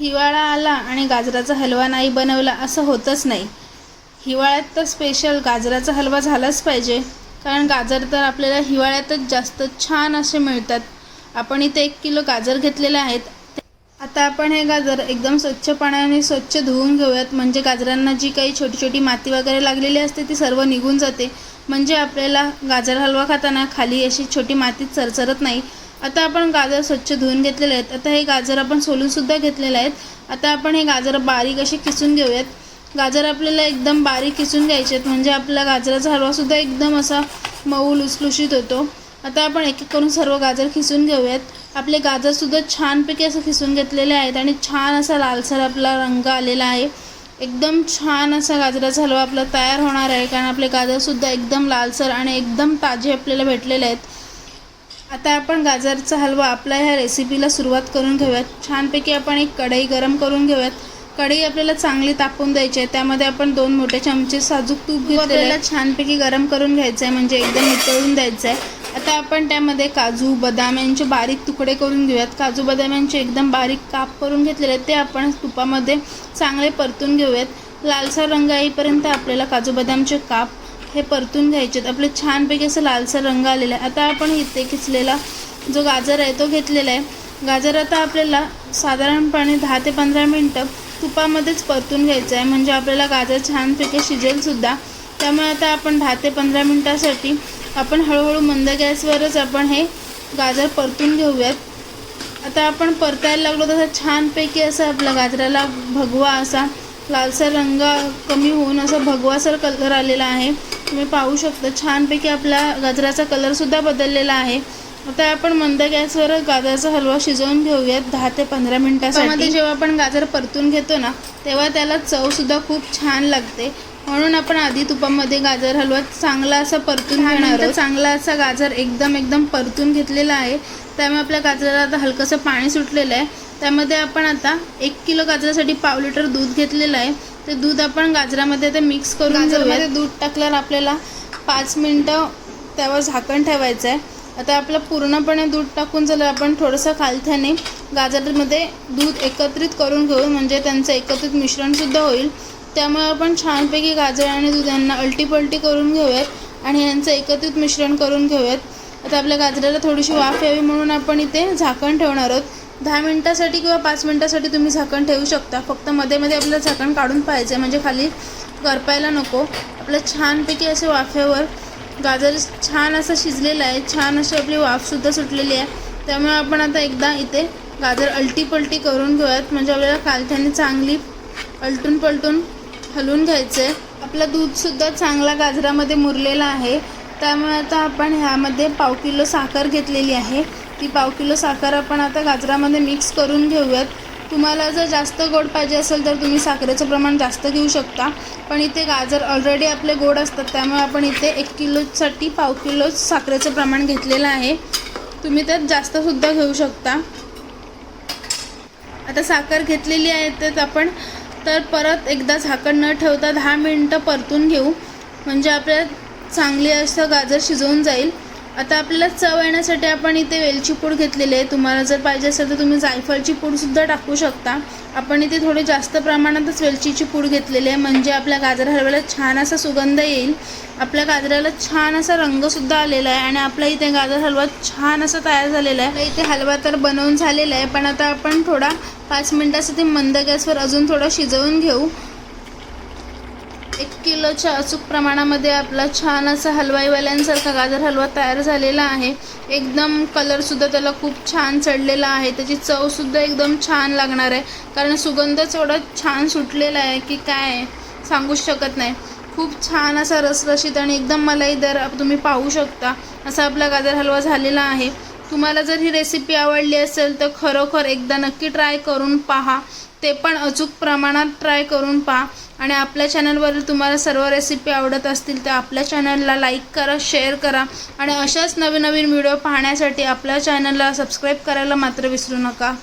हिवाळा आला आणि गाजराचा हलवा नाही बनवला असं होतच नाही. हिवाळ्यात तर स्पेशल गाजराचा हलवा झालाच पाहिजे. कारण गाजर तर आपल्याला हिवाळ्यातच जास्त छान असे मिळतात. आपण इथे एक किलो गाजर घेतलेले आहेत. आता आपण हे गाजर एकदम स्वच्छ पाण्याने स्वच्छ धुवून घेऊयात. म्हणजे गाजरांना जी काही छोटी छोटी माती वगैरे लागलेली असते ती सर्व निघून जाते. म्हणजे आपल्याला गाजर हलवा खाताना खाली अशी छोटी माती चरचरत नाही. आता आपण गाजर स्वच्छ धुवून घेतलेले आहेत. आता हे गाजर आपण सोलूनसुद्धा घेतलेले आहेत. आता आपण हे गाजर बारीक असे किसून घेऊयात. गाजर आपल्याला एकदम बारीक किसून घ्यायचे आहेत. म्हणजे आपला गाजराचा हलवासुद्धा एकदम असा मऊ लुसलुशीत होतो. आता आपण एक एक करून सर्व गाजर खिसून घेऊयात. आपले गाजरसुद्धा छानपैकी असं खिसून घेतलेले आहेत आणि छान असा लालसर आपला रंग आलेला आहे. एकदम छान असा गाजराचा हलवा आपला तयार होणार आहे. कारण आपले गाजरसुद्धा एकदम लालसर आणि एकदम ताजे आपल्याला भेटलेले आहेत. आता आपण गाजरचा हलवा आपल्या ह्या रेसिपीला सुरुवात करून घेऊयात. छानपैकी आपण एक कढई गरम करून घेऊयात. कढई आपल्याला चांगली तापून द्यायची आहे. त्यामध्ये आपण दोन मोठे चमचे साजूक तूप घेतलेलं छानपैकी गरम करून घ्यायचं आहे म्हणजे एकदम मिसळून द्यायचं आहे आता आपण त्यामध्ये काजू बदाम यांचे बारीक तुकडे करून घेऊयात. काजू बदाम यांचे एकदम बारीक काप करून घेतलेले ते आपण तुपामध्ये चांगले परतून घेऊयात. लालसर रंग येईपर्यंत आपल्याला काजू बदामचे काप हे परतून घ्यायचे आहेत. आपले छानपैकी असं लालसर रंग आलेला आहे. आता आपण इथे खिचलेला जो गाजर आहे तो घेतलेला आहे. गाजर आता आपल्याला साधारणपणे दहा ते पंधरा मिनटं तुपामध्येच परतून घ्यायचं आहे. म्हणजे आपल्याला गाजर छानपैकी शिजेलसुद्धा त्यामुळे आता आपण दहा ते पंधरा मिनटासाठी आपण हळूहळू मंद गॅसवरच आपण हे गाजर परतून घेऊयात. आता आपण परतायला लागलो तसं छानपैकी असं आपल्या गाजराला भगवा असा लालसर रंग कमी होऊन असा भगवासर कलर आलेला आहे. तुम्ही पाहू शकता छानपैकी आपला गाजराचा कलरसुद्धा बदललेला आहे. आता आपण मंद गॅसवर गाजराचा हलवा शिजवून घेऊयात दहा ते पंधरा मिनिटासाठी. जेव्हा आपण गाजर परतून घेतो ना तेव्हा त्याला चवसुद्धा खूप छान लागते. म्हणून आपण आधी तुपामध्ये गाजर हलवा चांगला असा परतून घेणार आहोत. चांगला असा गाजर एकदम एकदम परतून घेतलेला आहे. त्यामुळे आपल्या गाजराला आता हलकंसं पाणी सुटलेलं आहे. त्यामध्ये आपण आता एक किलो गाजरासाठी पाव लिटर दूध घेतलेलं आहे. ते दूध आपण गाजरामध्ये आता मिक्स करून गाजरामध्ये दूध टाकल्यावर आपल्याला पाच मिनटं त्यावर झाकण ठेवायचं आहे आता आपलं पूर्णपणे दूध टाकून झालं आपण थोडंसं खालथ्याने गाजरमध्ये दूध एकत्रित करून घेऊ म्हणजे त्यांचं एकत्रित मिश्रणसुद्धा होईल. त्यामुळे आपण छानपैकी गाजर आणि दूध यांना अल्टीपल्टी करून घेऊयात आणि यांचं एकत्रित मिश्रण करून घेऊयात. आता आपल्या गाजराला थोडीशी वाफ यावी म्हणून आपण इथे झाकण ठेवणार आहोत. दहा मिनटासाठी किंवा पाच मिनटासाठी तुम्ही झाकण ठेवू शकता. फक्त मध्ये मध्ये आपलं झाकण काढून पाहिजे म्हणजे खाली करपायला नको. आपलं छानपैकी असे वाफेवर गाजर छान असं शिजलेलं आहे. छान अशी आपली वाफसुद्धा सुटलेली आहे. त्यामुळे आपण आता एकदा इथे गाजर अलटीपलटी करून घेऊयात. म्हणजे आपल्याला कालथ्याने चांगली अलटून पलटून हलवून घ्यायचं आहे. आपलं दूधसुद्धा चांगला गाजरामध्ये मुरलेला आहे. त्यामुळे आता आपण ह्यामध्ये पाव किलो साखर घेतलेली आहे. ती पाव किलो साखर आपण आता गाजरामध्ये मिक्स करून घेऊयात. तुम्हाला जर जास्त गोड पाहिजे असेल तर तुम्ही साखरेचं प्रमाण जास्त घेऊ शकता. पण इथे गाजर ऑलरेडी आपले गोड असतात त्यामुळे आपण इथे एक किलोसाठी पाव किलो साखरेचं प्रमाण घेतलेलं आहे. तुम्ही त्यात जास्तसुद्धा घेऊ शकता. आता साखर घेतलेली आहे त्यात आपण तर परत एकदा झाकण न ठेवता दहा मिनटं परतून घेऊ. म्हणजे आपल्या चांगली असं गाजर शिजवून जाईल. आता आपल्याला चव येण्यासाठी आपण इथे वेलची पूड घेतलेली आहे. तुम्हाला जर पाहिजे असेल तर तुम्ही जायफळची पूडसुद्धा टाकू शकता. आपण इथे थोडी जास्त प्रमाणातच वेलचीची पूड घेतलेली आहे. म्हणजे आपल्या गाजर हलव्याला छान असा सुगंध येईल. आपल्या गाजराला छान असा रंगसुद्धा आलेला आहे आणि आपला इथे गाजर हलवा छान असा तयार झालेला आहे. इथे हलवा तर बनवून झालेला आहे. पण आता आपण थोडा पाच मिनटासाठी मंद गॅसवर अजून थोडा शिजवून घेऊ. किलोच्या अचूक प्रमाणामध्ये आपला छान असा हलवाईवाल्यांसारखा गाजर हलवा तयार झालेला आहे. एकदम कलरसुद्धा त्याला खूप छान चढलेला आहे. त्याची चवसुद्धा एकदम छान लागणार आहे. कारण सुगंधच एवढा छान सुटलेला आहे की काय सांगूच शकत नाही. खूप छान असा रसरशीत आणि एकदम मलाईदार तुम्ही पाहू शकता. असा आपला गाजर हलवा झालेला आहे. तुम्हाला जर ही रेसिपी आवडली असेल तर खरोखर एकदा नक्की ट्राय करून पहा. ते पण अचूक प्रमाणात ट्राय करून पहा. आणि आपल्या चॅनलवरील तुम्हाला सर्व रेसिपी आवडत असतील तर आपल्या चॅनलला लाईक करा शेअर करा. आणि अशाच नवीन नवीन व्हिडिओ पाहण्यासाठी आपल्या चॅनलला सबस्क्राईब करायला मात्र विसरू नका.